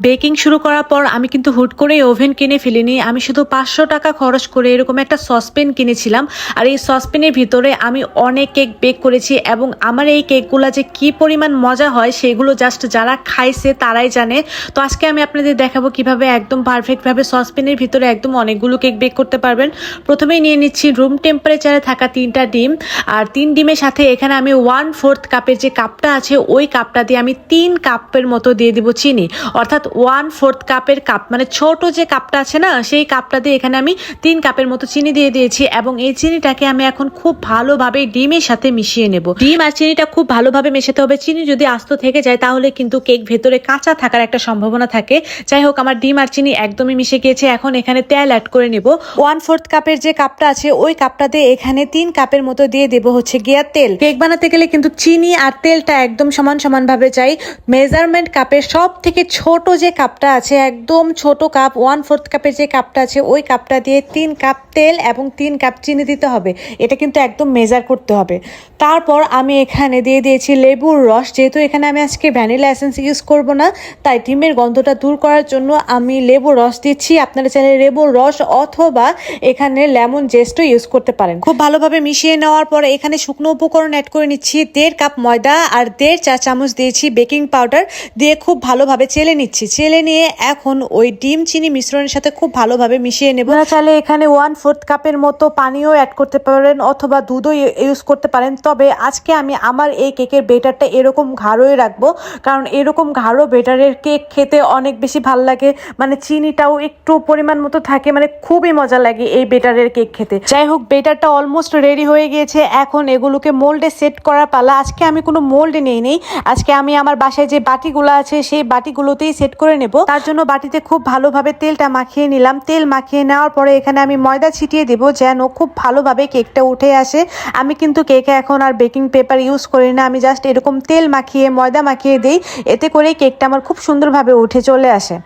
Baking শুরু করার পর আমি কিন্তু হুট করে ওভেন কিনে ফেলিনি। আমি শুধু পাঁচশো টাকা খরচ করে এরকম একটা সসপেন কিনেছিলাম। আর এই সসপেনের ভিতরে আমি অনেক কেক বেক করেছি এবং আমার এই কেকগুলো যে কি পরিমাণ মজা হয় সেগুলো জাস্ট যারা খাইছে তারাই জানে। তো আজকে আমি আপনাদের দেখাবো কীভাবে একদম পারফেক্টভাবে সসপেনের ভিতরে একদম অনেকগুলো কেক বেক করতে পারবেন। প্রথমেই নিয়ে নিচ্ছি রুম টেম্পারেচারে থাকা তিনটা ডিম। আর তিন ডিমের সাথে এখানে আমি ওয়ান ফোর্থ কাপের যে কাপটা আছে, ওই কাপটা দিয়ে আমি তিন কাপের মতো দিয়ে দিব চিনি। অর্থাৎ ওয়ান ফোর্থ কাপের কাপ মানে ছোট যে কাপটা আছে না, সেই কাপটা দিয়ে এখানে আমি তিন কাপের মতো চিনি দিয়ে দিয়েছি এবং এই চিনিটাকে আমি এখন খুব ভালোভাবে ডিমের সাথে মিশিয়ে নেব। ডিম আর চিনিটা খুব ভালোভাবে মেশাতে হবে। চিনি যদি আস্ত থেকে যায়, তাহলে কিন্তু কেক ভেতরে কাঁচা থাকার একটা সম্ভাবনা থাকে। যাই হোক, আমার ডিম আর চিনি একদমই মিশে গিয়েছে। এখন এখানে তেল অ্যাড করে নেব। ওয়ান ফোর্থ কাপের যে কাপটা আছে, ওই কাপটা দিয়ে এখানে তিন কাপের মতো দিয়ে দেব হচ্ছে গিয়া তেল। কেক বানাতে গেলে কিন্তু চিনি আর তেলটা একদম সমান সমানভাবে চাই মেজারমেন্ট কাপের সব থেকে ছোট যে কাপটা আছে, একদম ছোট কাপ ওয়ান ফোর্থ কাপের যে কাপটা আছে, ওই কাপটা দিয়ে তিন কাপ তেল এবং তিন কাপ চিনি দিতে হবে। এটা কিন্তু একদম মেজার করতে হবে। তারপর আমি এখানে দিয়ে দিয়েছি লেবুর রস। যেহেতু এখানে আমি আজকে ভ্যানিলা এসেন্স ইউজ করব না, তাই ডিমের গন্ধটা দূর করার জন্য আমি লেবুর রস দিচ্ছি। আপনারা চাইলে লেবুর রস অথবা এখানে লেমন জেস্টও ইউজ করতে পারেন। খুব ভালোভাবে মিশিয়ে নেওয়ার পরে এখানে শুকনো উপকরণ অ্যাড করে নিচ্ছি। দেড় কাপ ময়দা আর দেড় চা চামচ দিয়েছি বেকিং পাউডার দিয়ে খুব ভালোভাবে চেলে নিচ্ছি। চেলে নিয়ে এখন ওই ডিম চিনি মিশ্রণের সাথে খুব ভালোভাবে মিশিয়ে নেব। চাইলে এখানে ওয়ান ফোর্থ কাপের মতো পানিও অ্যাড করতে পারেন অথবা দুধও ইউজ করতে পারেন। তবে আজকে আমি আমার এই কেকের বেটারটা এরকম ঘাড়োই রাখব, কারণ এরকম ঘাড়ো বেটারের কেক খেতে অনেক বেশি ভালো লাগে। মানে চিনিটাও একটু পরিমাণ মতো থাকে মানে খুবই মজা লাগে এই বেটারের কেক খেতে। যাই হোক বেটারটা অলমোস্ট রেডি হয়ে গিয়েছে। এখন এগুলোকে মোল্ডে সেট করার পালা। আজকে আমি কোনো মোল্ড নেই নেই আজকে আমি আমার বাসায় যে বাটিগুলো আছে, সেই বাটিগুলোতেই সেট করে নেব। তার জন্য বাটিতে খুব ভালোভাবে তেলটা মাখিয়ে নিলাম। তেল মাখিয়ে নেওয়ার পরে এখানে আমি ময়দা ছিটিয়ে দেবো যেন খুব ভালোভাবে কেকটা উঠে আসে। আমি কিন্তু কেকে এখন আর বেকিং পেপার ইউজ করি না। আমি জাস্ট এরকম তেল মাখিয়ে, ময়দা মাখিয়ে দিই। এতে করে কেকটা আমার খুব সুন্দরভাবে উঠে চলে আসে।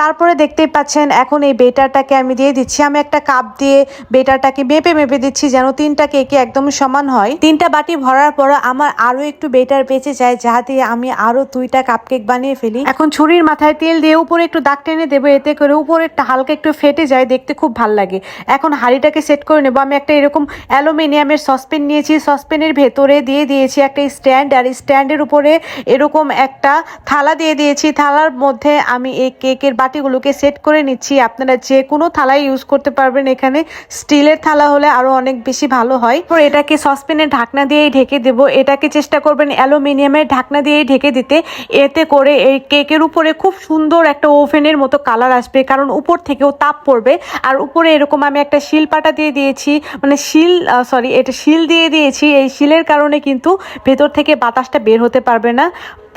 তারপরে দেখতেই পাচ্ছেন এখন এই বেটারটাকে আমি দিয়ে দিচ্ছি। আমি একটা কাপ দিয়ে বেটারটাকে মেপে মেপে দিচ্ছি যেন তিনটা কেকে একদম সমান হয়। তিনটা বাটি ভরার পর আমার আরও একটু বেটার বেঁচে যায় যাহা দিয়ে আমি আরও দুইটা কাপ কেক বানিয়ে ফেলি। এখন ছুরির মাথায় তেল দিয়ে উপরে একটু দাগ টেনে দেবো, এতে করে উপরে হালকা একটু ফেটে যায়, দেখতে খুব ভালো লাগে। এখন হাঁড়িটাকে সেট করে নেব। আমি একটা এরকম অ্যালুমিনিয়ামের সসপেন নিয়েছি। সসপেনের ভেতরে দিয়ে দিয়েছি একটা স্ট্যান্ড, আর স্ট্যান্ডের উপরে এরকম একটা থালা দিয়ে দিয়েছি। থালার মধ্যে আমি এই কেকের বাটিগুলোকে সেট করে নিচ্ছি। আপনারা যে কোনো থালাই ইউজ করতে পারবেন। এখানে স্টিলের থালা হলে আরও অনেক বেশি ভালো হয়। পর এটাকে সসপেনের ঢাকনা দিয়েই ঢেকে দেবো। এটাকে চেষ্টা করবেন অ্যালুমিনিয়ামের ঢাকনা দিয়েই ঢেকে দিতে। এতে করে এই কেকের উপরে খুব সুন্দর একটা ওভেনের মতো কালার আসবে, কারণ উপর থেকেও তাপ পড়বে। আর উপরে এরকম আমি একটা শিল পাটা দিয়ে দিয়েছি মানে শিল সরি এটা শিল দিয়ে দিয়েছি। এই শিলের কারণে কিন্তু ভেতর থেকে বাতাসটা বের হতে পারবে না।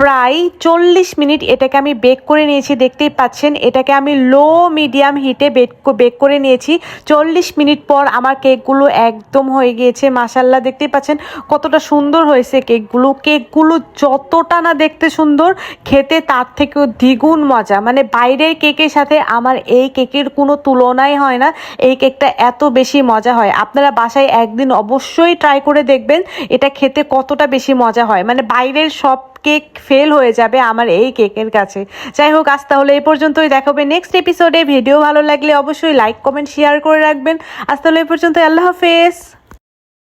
প্রায় চল্লিশ মিনিট এটাকে আমি বেক করে নিয়েছি, দেখতেই পাচ্ছেন। এটাকে আমি লো, মিডিয়াম হিটে বেক বেক করে নিয়েছি। চল্লিশ মিনিট পর আমার কেকগুলো একদম হয়ে গিয়েছে মাসাল্লাহ দেখতেই পাচ্ছেন কতটা সুন্দর হয়েছে কেকগুলো। কেকগুলো যতটা না দেখতে সুন্দর, খেতে তার থেকেও দ্বিগুণ মজা। মানে বাইরের কেকের সাথে আমার এই কেকের কোনো তুলনাই হয় না। এই কেকটা এত বেশি মজা হয়। আপনারা বাসায় একদিন অবশ্যই ট্রাই করে দেখবেন এটা খেতে কতটা বেশি মজা হয়। মানে বাইরের সব কেক ফেল হয়ে যাবে আমার এই কেকের কাছে। যাই হোক, আজ তাহলে এই পর্যন্তই। দেখাবে নেক্সট এপিসোডে ভিডিও ভালো লাগলে অবশ্যই লাইক কমেন্ট শেয়ার করে রাখবেন। আজ তাহলে এই পর্যন্ত আল্লাহ হাফেজ।